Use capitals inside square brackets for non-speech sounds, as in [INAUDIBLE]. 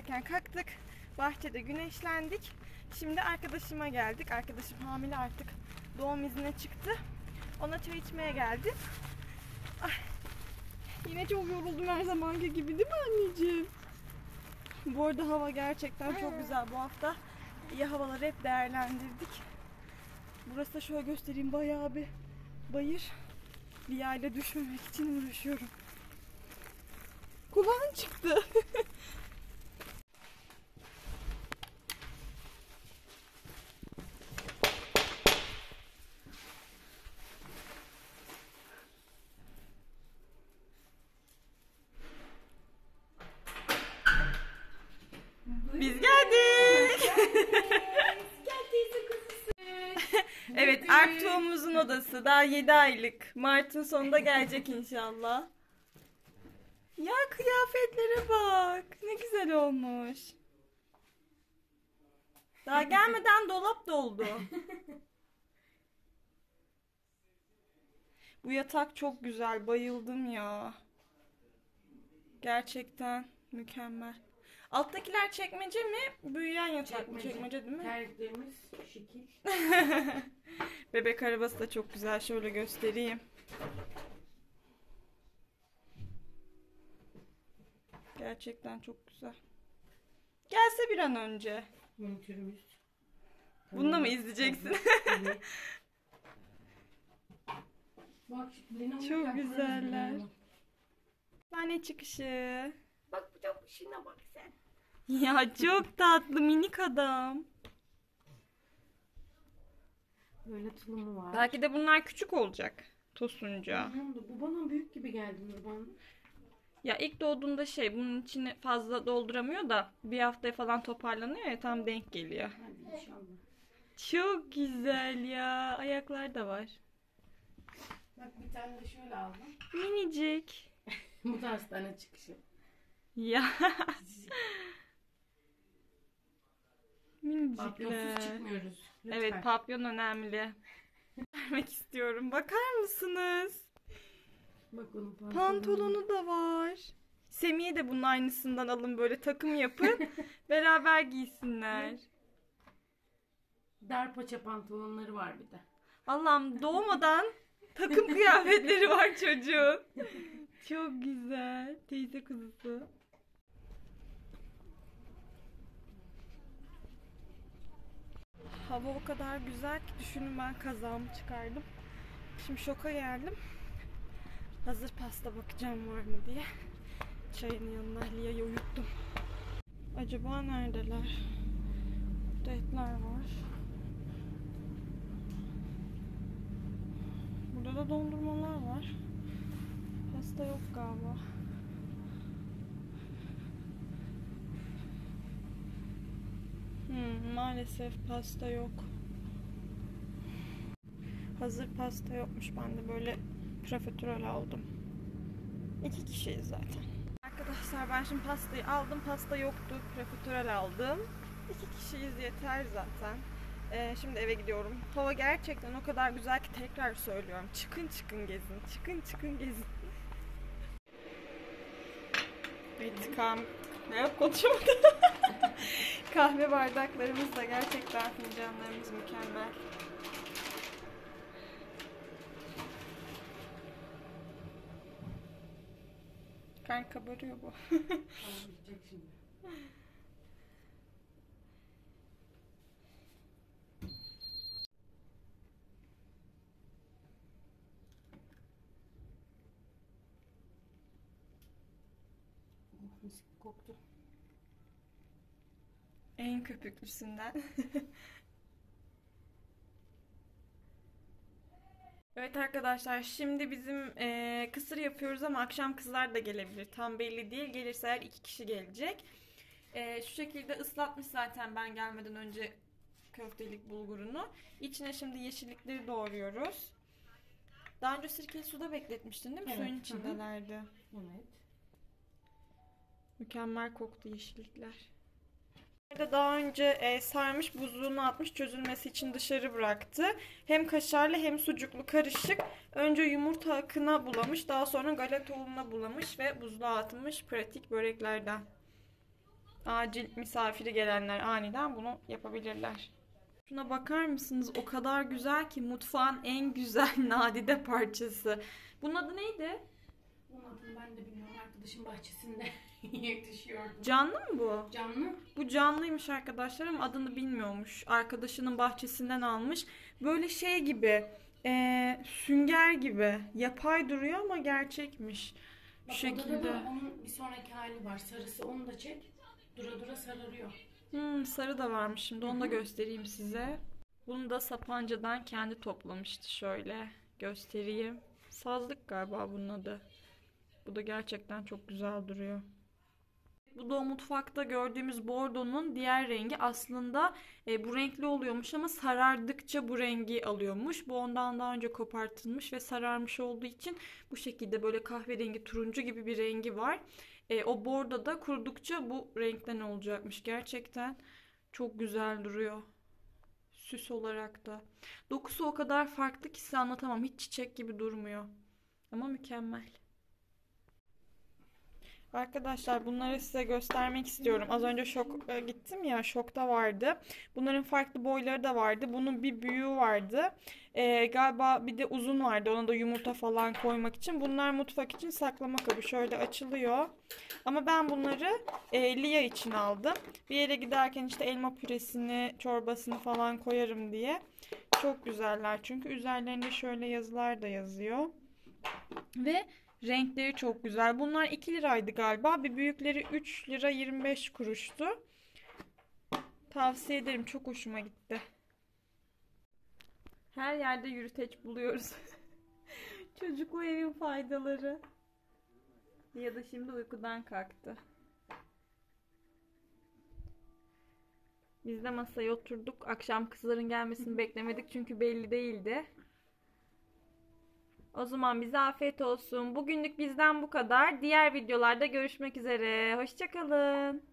erken kalktık. Bahçede güneşlendik. Şimdi arkadaşıma geldik. Arkadaşım hamile artık. Doğum iznine çıktı. Ona çay içmeye geldim. Ay, yine çok yoruldum her zamanki gibi değil mi anneciğim? Bu arada hava gerçekten çok güzel bu hafta. İyi havaları hep değerlendirdik. Burası da şöyle göstereyim bayağı bir bayır. Bir yerde düşmemek için uğraşıyorum. Kulağın çıktı. [LAUGHS] Biz geldik. Evet, Artuğumuzun odası. Daha 7 aylık. Mart'ın sonunda gelecek inşallah. Ya kıyafetlere bak. Ne güzel olmuş. Daha gelmeden dolap doldu. [LAUGHS] Bu yatak çok güzel. Bayıldım ya. Gerçekten mükemmel. Alttakiler çekmece mi? Büyüyen yatak mı? Çekmece. Çekmece değil mi? Terliklerimiz şekil. [LAUGHS] Bebek arabası da çok güzel. Şöyle göstereyim. Gerçekten çok güzel. Gelse bir an önce. Monitörümüz. Bunu da mı izleyeceksin? Evet. [LAUGHS] Bak Çok güzeller. Sahne çıkışı. Bak bu da şuna bak sen. Ya çok tatlı minik adam. Böyle tulumu var. Belki de bunlar küçük olacak. Tosunca. Oldu? Bu bana büyük gibi geldi Nurban. Ya ilk doğduğunda şey bunun içini fazla dolduramıyor da bir haftaya falan toparlanıyor ya tam denk geliyor. Hadi inşallah. Çok güzel ya. Ayaklar da var. Bak bir tane de şöyle aldım. Minicik. [LAUGHS] bu da hastane çıkışı. Ya. [LAUGHS] Papyonsuz Minicikler. çıkmıyoruz. Lütfen. Evet papyon önemli. [LAUGHS] Vermek istiyorum. Bakar mısınız? Bak onun pantolonu. Pantolonu da var. Semih'e de bunun aynısından alın böyle takım yapın. [LAUGHS] beraber giysinler. Dar paça pantolonları var bir de. Allah'ım doğmadan takım kıyafetleri var çocuğun. Çok güzel. Teyze kuzusu. Hava o kadar güzel ki düşünün ben kazağımı çıkardım. Şimdi şoka geldim. Hazır pasta bakacağım var mı diye. Çayın yanına Lia'yı uyuttum. Acaba neredeler? Burada etler var. Burada da dondurmalar var. Pasta yok galiba. Hmm, maalesef pasta yok. Hazır pasta yokmuş. Ben de böyle profiterol aldım. İki kişiyiz zaten. Arkadaşlar ben şimdi pastayı aldım. Pasta yoktu. Profiterol aldım. İki kişiyiz yeter zaten. Ee, şimdi eve gidiyorum. Hava gerçekten o kadar güzel ki tekrar söylüyorum. Çıkın çıkın gezin. Çıkın çıkın gezin. [LAUGHS] Evet kam... Ne yap konuşamadım. [LAUGHS] Kahve bardaklarımız da gerçekten fincanlarımız mükemmel. Kan kabarıyor bu. Mis gibi koktu. En köpüklüsünden. [LAUGHS] evet arkadaşlar şimdi bizim eee, kısır yapıyoruz ama akşam kızlar da gelebilir. Tam belli değil. Gelirse eğer iki kişi gelecek. Eee, şu şekilde ıslatmış zaten ben gelmeden önce köftelik bulgurunu. İçine şimdi yeşillikleri doğruyoruz. Daha önce sirkeli suda bekletmiştin değil mi? Evet, Suyun hı hı. içindelerdi. Evet. Mükemmel koktu yeşillikler. Burada daha önce e, sarmış buzluğuna atmış çözülmesi için dışarı bıraktı. Hem kaşarlı hem sucuklu karışık. Önce yumurta akına bulamış daha sonra galeta ununa bulamış ve buzluğa atmış pratik böreklerden. Acil misafiri gelenler aniden bunu yapabilirler. Şuna bakar mısınız? O kadar güzel ki mutfağın en güzel [LAUGHS] nadide parçası. Bunun adı neydi? Bunun adını ben de bilmiyorum. Arkadaşım bahçesinde [LAUGHS] yetişiyordu. Canlı mı bu? Canlı. Bu canlıymış arkadaşlar ama adını bilmiyormuş. Arkadaşının bahçesinden almış. Böyle şey gibi, eee, sünger gibi. Yapay duruyor ama gerçekmiş. Bu Bak şekilde. odada da onun bir sonraki hali var. Sarısı onu da çek. Dura dura sararıyor. Hmm, sarı da varmış şimdi onu da göstereyim size. Bunu da Sapanca'dan kendi toplamıştı şöyle göstereyim. Sazlık galiba bunun adı. Bu da gerçekten çok güzel duruyor. Bu da mutfakta gördüğümüz bordonun diğer rengi aslında e, bu renkli oluyormuş ama sarardıkça bu rengi alıyormuş. Bu ondan daha önce kopartılmış ve sararmış olduğu için bu şekilde böyle kahverengi turuncu gibi bir rengi var. E, o bordo da kurudukça bu renkten olacakmış. Gerçekten çok güzel duruyor. Süs olarak da. Dokusu o kadar farklı ki size anlatamam. Hiç çiçek gibi durmuyor. Ama mükemmel. Arkadaşlar bunları size göstermek istiyorum. Az önce şok e, gittim ya şokta vardı. Bunların farklı boyları da vardı. Bunun bir büyüğü vardı. E, galiba bir de uzun vardı. Ona da yumurta falan koymak için. Bunlar mutfak için saklama kabı. Şöyle açılıyor. Ama ben bunları e, Lia için aldım. Bir yere giderken işte elma püresini, çorbasını falan koyarım diye. Çok güzeller çünkü üzerlerinde şöyle yazılar da yazıyor. Ve renkleri çok güzel. Bunlar 2 liraydı galiba. Bir büyükleri 3 lira 25 kuruştu. Tavsiye ederim. Çok hoşuma gitti. Her yerde yürüteç buluyoruz. [LAUGHS] Çocuklu evin faydaları. Ya da şimdi uykudan kalktı. Biz de masaya oturduk. Akşam kızların gelmesini beklemedik çünkü belli değildi. O zaman bize afiyet olsun. Bugünlük bizden bu kadar. Diğer videolarda görüşmek üzere. Hoşçakalın.